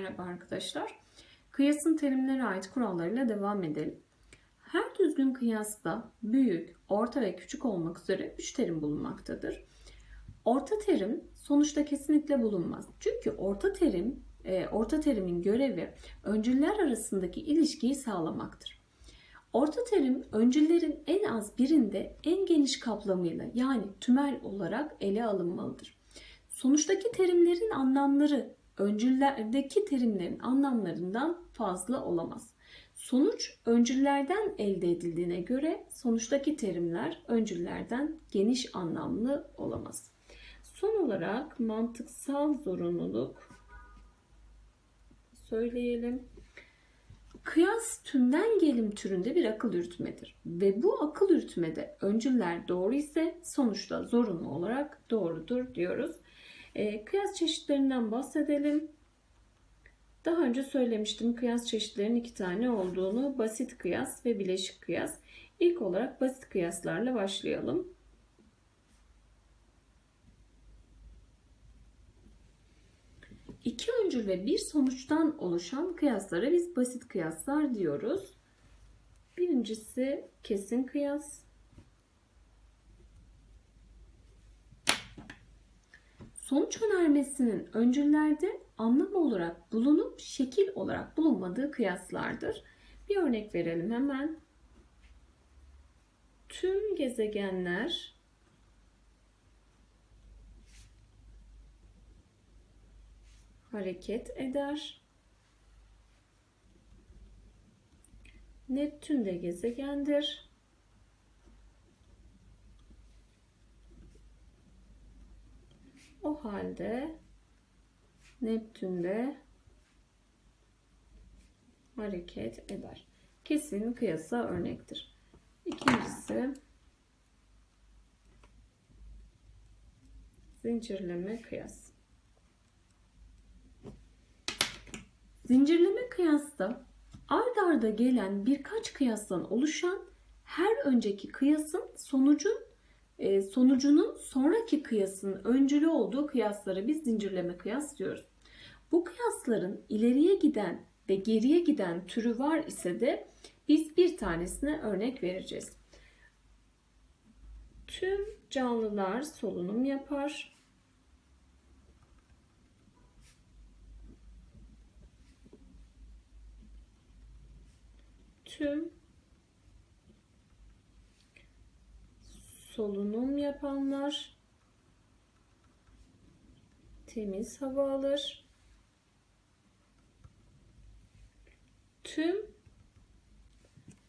Merhaba arkadaşlar. Kıyasın terimlere ait kurallarıyla devam edelim. Her düzgün kıyasta büyük, orta ve küçük olmak üzere 3 terim bulunmaktadır. Orta terim sonuçta kesinlikle bulunmaz. Çünkü orta terim, e, orta terimin görevi öncüller arasındaki ilişkiyi sağlamaktır. Orta terim öncüllerin en az birinde en geniş kaplamıyla yani tümel olarak ele alınmalıdır. Sonuçtaki terimlerin anlamları öncüllerdeki terimlerin anlamlarından fazla olamaz. Sonuç öncüllerden elde edildiğine göre sonuçtaki terimler öncüllerden geniş anlamlı olamaz. Son olarak mantıksal zorunluluk söyleyelim. Kıyas tümden gelim türünde bir akıl yürütmedir ve bu akıl yürütmede öncüller doğru ise sonuçta zorunlu olarak doğrudur diyoruz. E, kıyas çeşitlerinden bahsedelim. Daha önce söylemiştim kıyas çeşitlerinin iki tane olduğunu. Basit kıyas ve bileşik kıyas. İlk olarak basit kıyaslarla başlayalım. İki öncül ve bir sonuçtan oluşan kıyaslara biz basit kıyaslar diyoruz. Birincisi kesin kıyas. Sonuç önermesinin öncüllerde anlam olarak bulunup şekil olarak bulunmadığı kıyaslardır. Bir örnek verelim hemen. Tüm gezegenler hareket eder. Neptün de gezegendir. Halde Neptün'de hareket eder. Kesin kıyasa örnektir. İkincisi zincirleme kıyas. Zincirleme kıyasta ard arda gelen birkaç kıyastan oluşan her önceki kıyasın sonucun e, sonucunun sonraki kıyasın öncülü olduğu kıyaslara biz zincirleme kıyas diyoruz. Bu kıyasların ileriye giden ve geriye giden türü var ise de biz bir tanesine örnek vereceğiz. Tüm canlılar solunum yapar. Tüm solunum yapanlar temiz hava alır. Tüm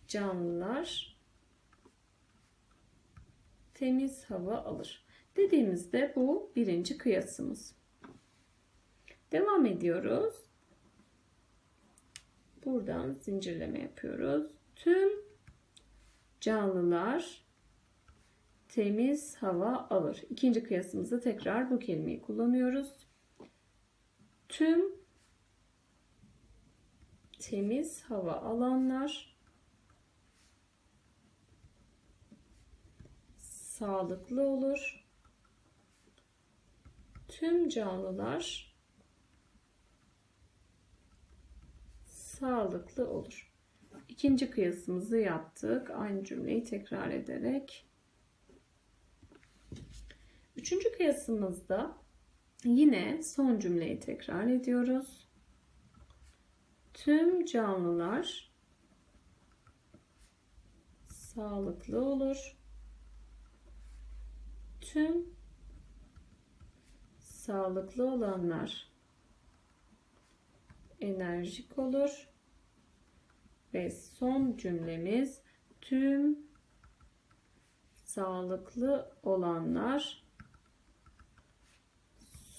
canlılar temiz hava alır. Dediğimizde bu birinci kıyasımız. Devam ediyoruz. Buradan zincirleme yapıyoruz. Tüm canlılar temiz hava alır. İkinci kıyasımızda tekrar bu kelimeyi kullanıyoruz. Tüm temiz hava alanlar sağlıklı olur. Tüm canlılar sağlıklı olur. İkinci kıyasımızı yaptık. Aynı cümleyi tekrar ederek Üçüncü kıyasımızda yine son cümleyi tekrar ediyoruz. Tüm canlılar sağlıklı olur. Tüm sağlıklı olanlar enerjik olur. Ve son cümlemiz tüm sağlıklı olanlar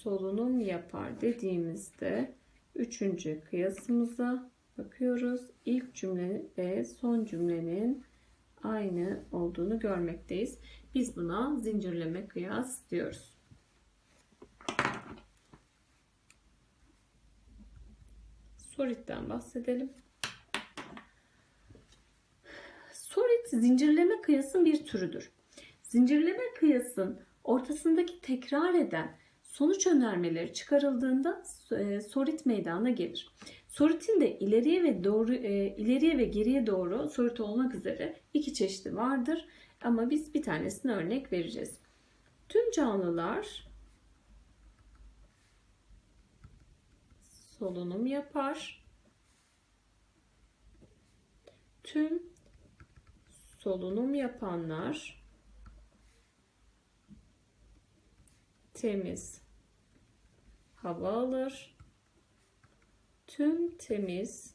solunum yapar dediğimizde üçüncü kıyasımıza bakıyoruz. İlk cümle ve son cümlenin aynı olduğunu görmekteyiz. Biz buna zincirleme kıyas diyoruz. Sorit'ten bahsedelim. Sorit zincirleme kıyasın bir türüdür. Zincirleme kıyasın ortasındaki tekrar eden Sonuç önermeleri çıkarıldığında e, sorit meydana gelir. Soritin de ileriye ve doğru e, ileriye ve geriye doğru sorit olmak üzere iki çeşidi vardır. Ama biz bir tanesine örnek vereceğiz. Tüm canlılar solunum yapar. Tüm solunum yapanlar temiz hava alır. Tüm temiz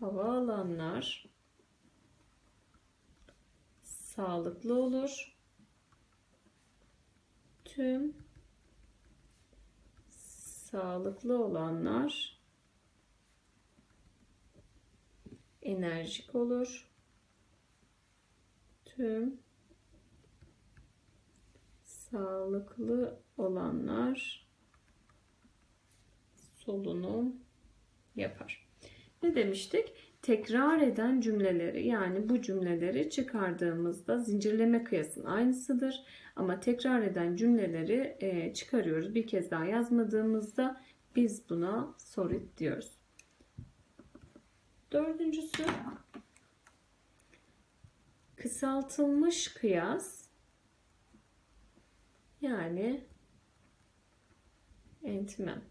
hava alanlar sağlıklı olur. Tüm sağlıklı olanlar enerjik olur. Tüm sağlıklı olanlar solunum yapar. Ne demiştik? Tekrar eden cümleleri yani bu cümleleri çıkardığımızda zincirleme kıyasın aynısıdır. Ama tekrar eden cümleleri e, çıkarıyoruz. Bir kez daha yazmadığımızda biz buna sorit diyoruz. Dördüncüsü kısaltılmış kıyas yani entmem.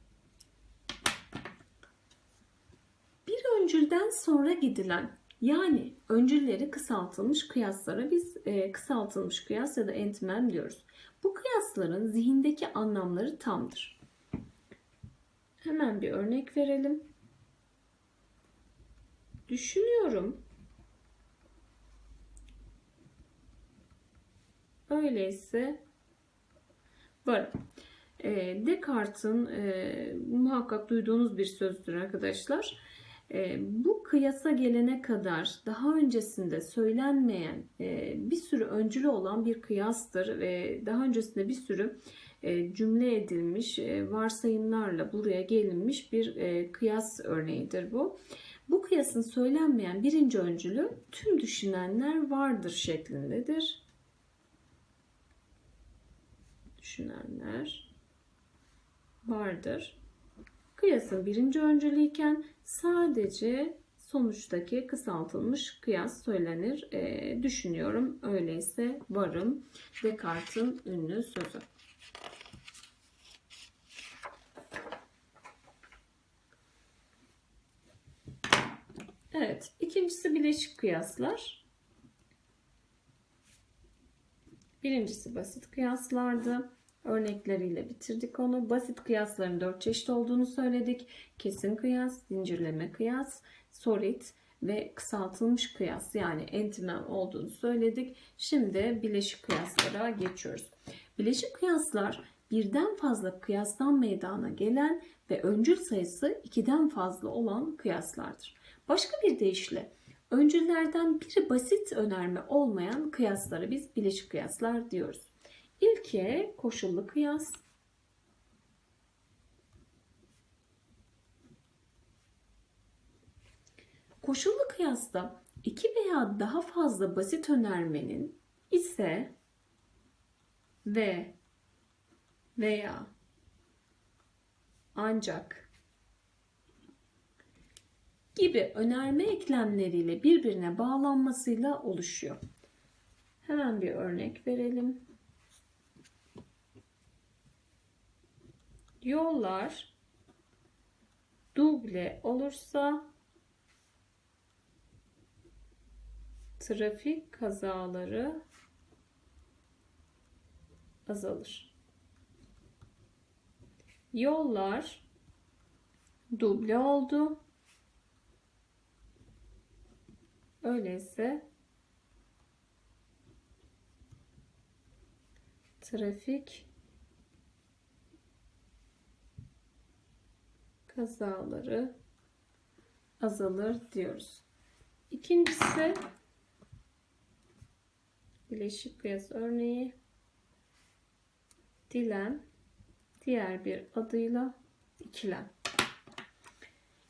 Bir öncülden sonra gidilen yani öncülleri kısaltılmış kıyaslara biz e, kısaltılmış kıyas ya da entmem diyoruz. Bu kıyasların zihindeki anlamları tamdır. Hemen bir örnek verelim. Düşünüyorum. Öyleyse varım. E, Descartes'in e, muhakkak duyduğunuz bir sözdür arkadaşlar. E, bu kıyasa gelene kadar daha öncesinde söylenmeyen e, bir sürü öncülü olan bir kıyastır ve daha öncesinde bir sürü e, cümle edilmiş e, varsayımlarla buraya gelinmiş bir e, kıyas örneğidir bu. Bu kıyasın söylenmeyen birinci öncülü tüm düşünenler vardır şeklindedir. Düşünenler vardır. Kıyasın birinci öncülüyken sadece sonuçtaki kısaltılmış kıyas söylenir e, düşünüyorum. Öyleyse varım Descartes'in ünlü sözü. Evet, ikincisi bileşik kıyaslar. Birincisi basit kıyaslardı. Örnekleriyle bitirdik onu. Basit kıyasların dört çeşit olduğunu söyledik. Kesin kıyas, zincirleme kıyas, sorit ve kısaltılmış kıyas yani entimem olduğunu söyledik. Şimdi bileşik kıyaslara geçiyoruz. Bileşik kıyaslar birden fazla kıyastan meydana gelen ve öncül sayısı ikiden fazla olan kıyaslardır. Başka bir deyişle öncüllerden biri basit önerme olmayan kıyaslara biz bileşik kıyaslar diyoruz. İlki koşullu kıyas. Koşullu kıyasta iki veya daha fazla basit önermenin ise ve veya ancak gibi önerme eklemleriyle birbirine bağlanmasıyla oluşuyor. Hemen bir örnek verelim. Yollar duble olursa trafik kazaları azalır. Yollar duble oldu. Öyleyse trafik kazaları azalır diyoruz. İkincisi bileşik kıyas örneği dilem diğer bir adıyla ikilem.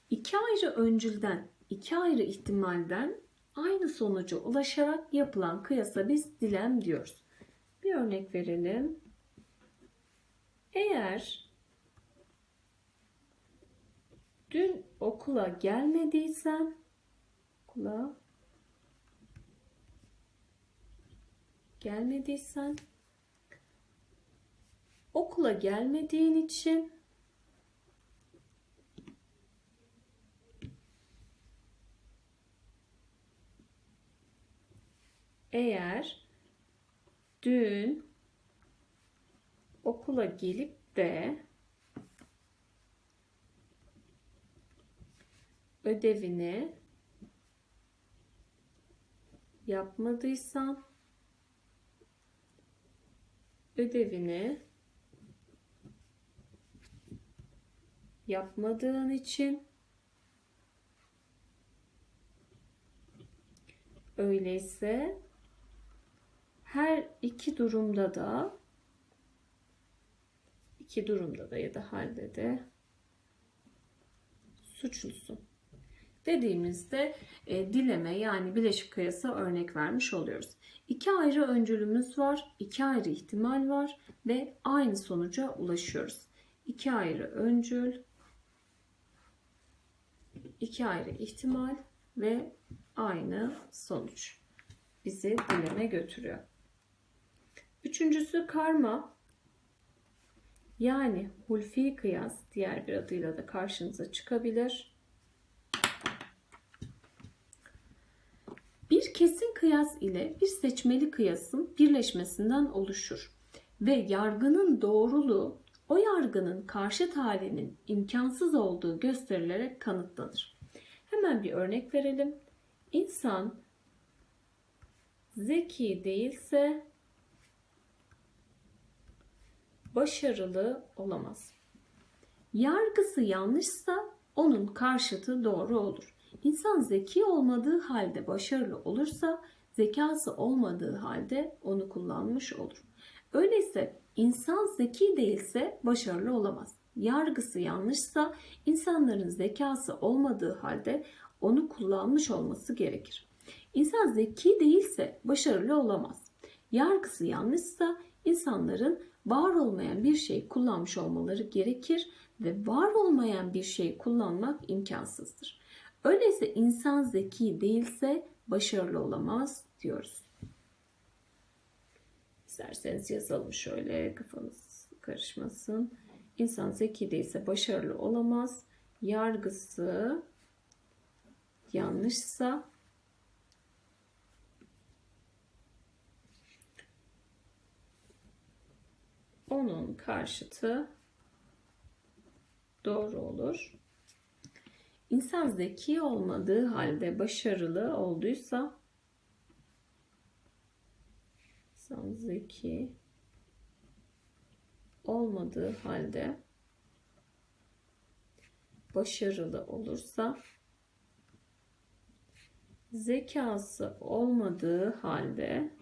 İki ayrı öncülden, iki ayrı ihtimalden aynı sonuca ulaşarak yapılan kıyasa biz dilem diyoruz. Bir örnek verelim. Eğer dün okula gelmediysen okula gelmediysen okula gelmediğin için eğer dün okula gelip de ödevini yapmadıysan ödevini yapmadığın için öyleyse her iki durumda da iki durumda da ya da halde de suçlusun dediğimizde e, dileme yani bileşik kıyası örnek vermiş oluyoruz. İki ayrı öncülümüz var, iki ayrı ihtimal var ve aynı sonuca ulaşıyoruz. İki ayrı öncül, iki ayrı ihtimal ve aynı sonuç bizi dileme götürüyor. Üçüncüsü karma. Yani hulfi kıyas diğer bir adıyla da karşınıza çıkabilir. Bir kesin kıyas ile bir seçmeli kıyasın birleşmesinden oluşur ve yargının doğruluğu o yargının karşıt halinin imkansız olduğu gösterilerek kanıtlanır. Hemen bir örnek verelim. İnsan zeki değilse başarılı olamaz. Yargısı yanlışsa onun karşıtı doğru olur. İnsan zeki olmadığı halde başarılı olursa zekası olmadığı halde onu kullanmış olur. Öyleyse insan zeki değilse başarılı olamaz. Yargısı yanlışsa insanların zekası olmadığı halde onu kullanmış olması gerekir. İnsan zeki değilse başarılı olamaz. Yargısı yanlışsa insanların var olmayan bir şey kullanmış olmaları gerekir ve var olmayan bir şey kullanmak imkansızdır. Öyleyse insan zeki değilse başarılı olamaz diyoruz. İsterseniz yazalım şöyle kafanız karışmasın. İnsan zeki değilse başarılı olamaz. Yargısı yanlışsa onun karşıtı doğru olur. İnsan zeki olmadığı halde başarılı olduysa insan zeki olmadığı halde başarılı olursa zekası olmadığı halde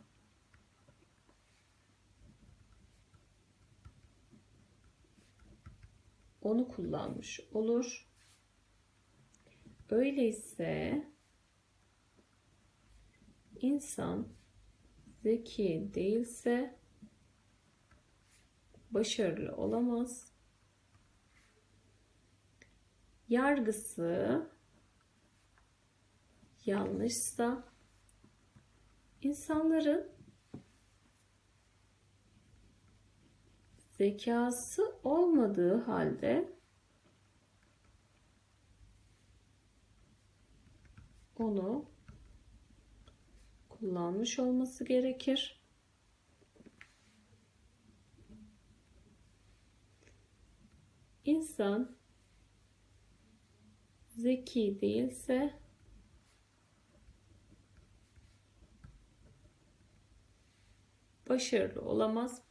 onu kullanmış olur. Öyleyse insan zeki değilse başarılı olamaz. Yargısı yanlışsa insanların zekası olmadığı halde onu kullanmış olması gerekir. İnsan zeki değilse başarılı olamaz.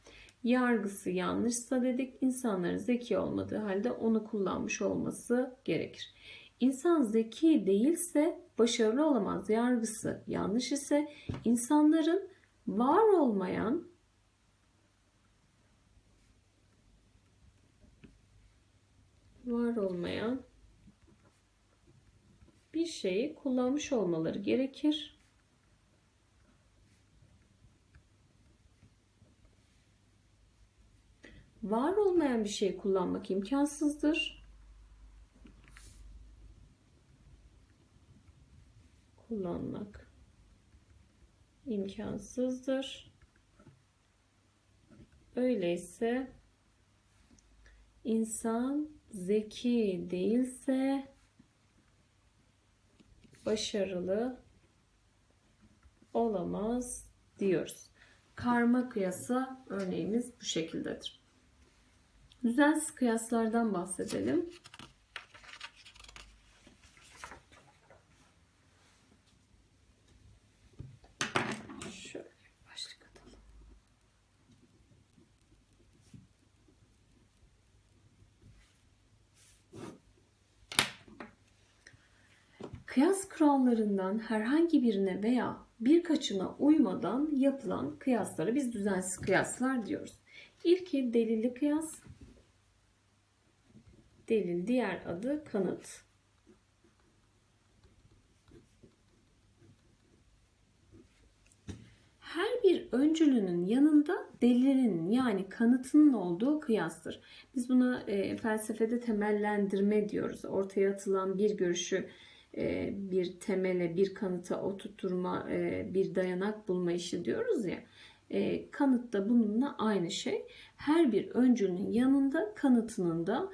Yargısı yanlışsa dedik insanların zeki olmadığı halde onu kullanmış olması gerekir. İnsan zeki değilse başarılı olamaz. Yargısı yanlış ise insanların var olmayan var olmayan bir şeyi kullanmış olmaları gerekir. Var olmayan bir şey kullanmak imkansızdır. Kullanmak imkansızdır. Öyleyse insan zeki değilse başarılı olamaz diyoruz. Karma kıyasa örneğimiz bu şekildedir. Düzensiz kıyaslardan bahsedelim. Kıyas kurallarından herhangi birine veya birkaçına uymadan yapılan kıyaslara biz düzensiz kıyaslar diyoruz. İlki delilli kıyas. Delil diğer adı kanıt. Her bir öncülünün yanında delilin yani kanıtının olduğu kıyastır. Biz buna e, felsefede temellendirme diyoruz. Ortaya atılan bir görüşü bir temele, bir kanıta oturtturma, e, bir dayanak bulma işi diyoruz ya. E, kanıt da bununla aynı şey. Her bir öncünün yanında kanıtının da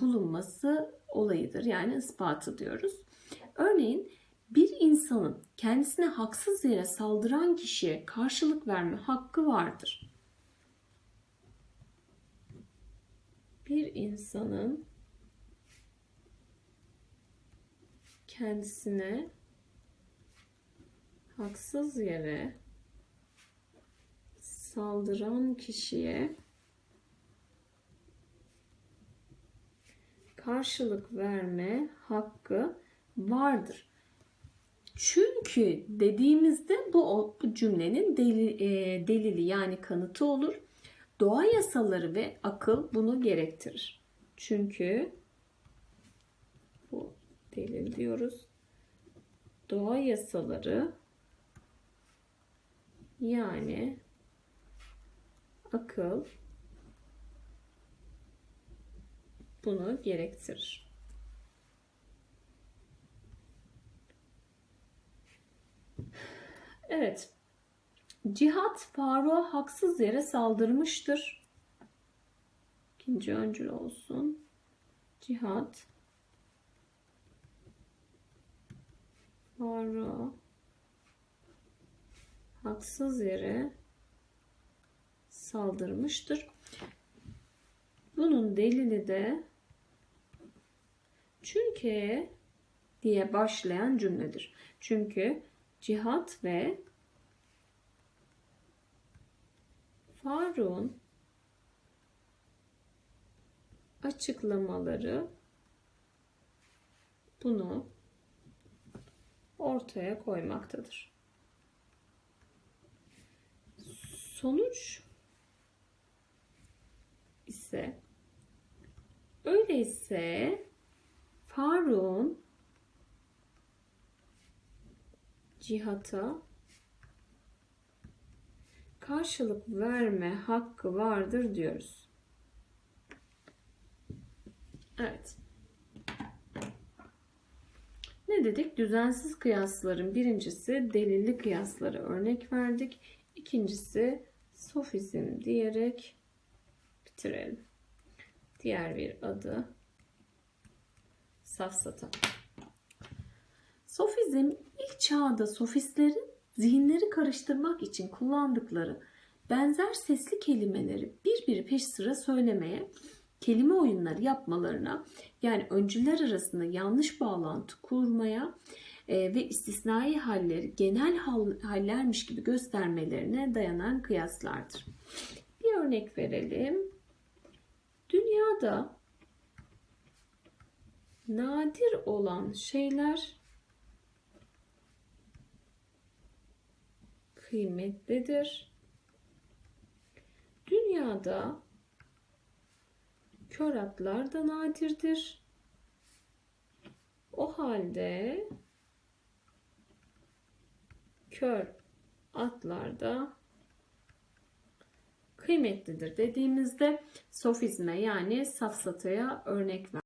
bulunması olayıdır. Yani ispatı diyoruz. Örneğin bir insanın kendisine haksız yere saldıran kişiye karşılık verme hakkı vardır. Bir insanın kendisine haksız yere saldıran kişiye karşılık verme hakkı vardır. Çünkü dediğimizde bu, bu cümlenin delil, e, delili yani kanıtı olur. Doğa yasaları ve akıl bunu gerektirir. Çünkü delil diyoruz. Doğa yasaları yani akıl bunu gerektirir. Evet. Cihat Faruk'a haksız yere saldırmıştır. İkinci öncül olsun. Cihat Faruk'a haksız yere saldırmıştır. Bunun delili de çünkü diye başlayan cümledir. Çünkü cihat ve Faruk'un açıklamaları bunu ortaya koymaktadır. Sonuç ise öyleyse Faruk'un cihata karşılık verme hakkı vardır diyoruz. Evet. Ne dedik? Düzensiz kıyasların birincisi delilli kıyasları örnek verdik. İkincisi sofizm diyerek bitirelim. Diğer bir adı safsata. Sofizm ilk çağda sofistlerin zihinleri karıştırmak için kullandıkları benzer sesli kelimeleri bir bir peş sıra söylemeye kelime oyunları yapmalarına yani öncüler arasında yanlış bağlantı kurmaya e, ve istisnai halleri genel hallermiş gibi göstermelerine dayanan kıyaslardır. Bir örnek verelim. Dünyada nadir olan şeyler kıymetlidir. Dünyada Kör atlar da nadirdir. O halde kör atlar da kıymetlidir dediğimizde sofizme yani safsataya örnek ver.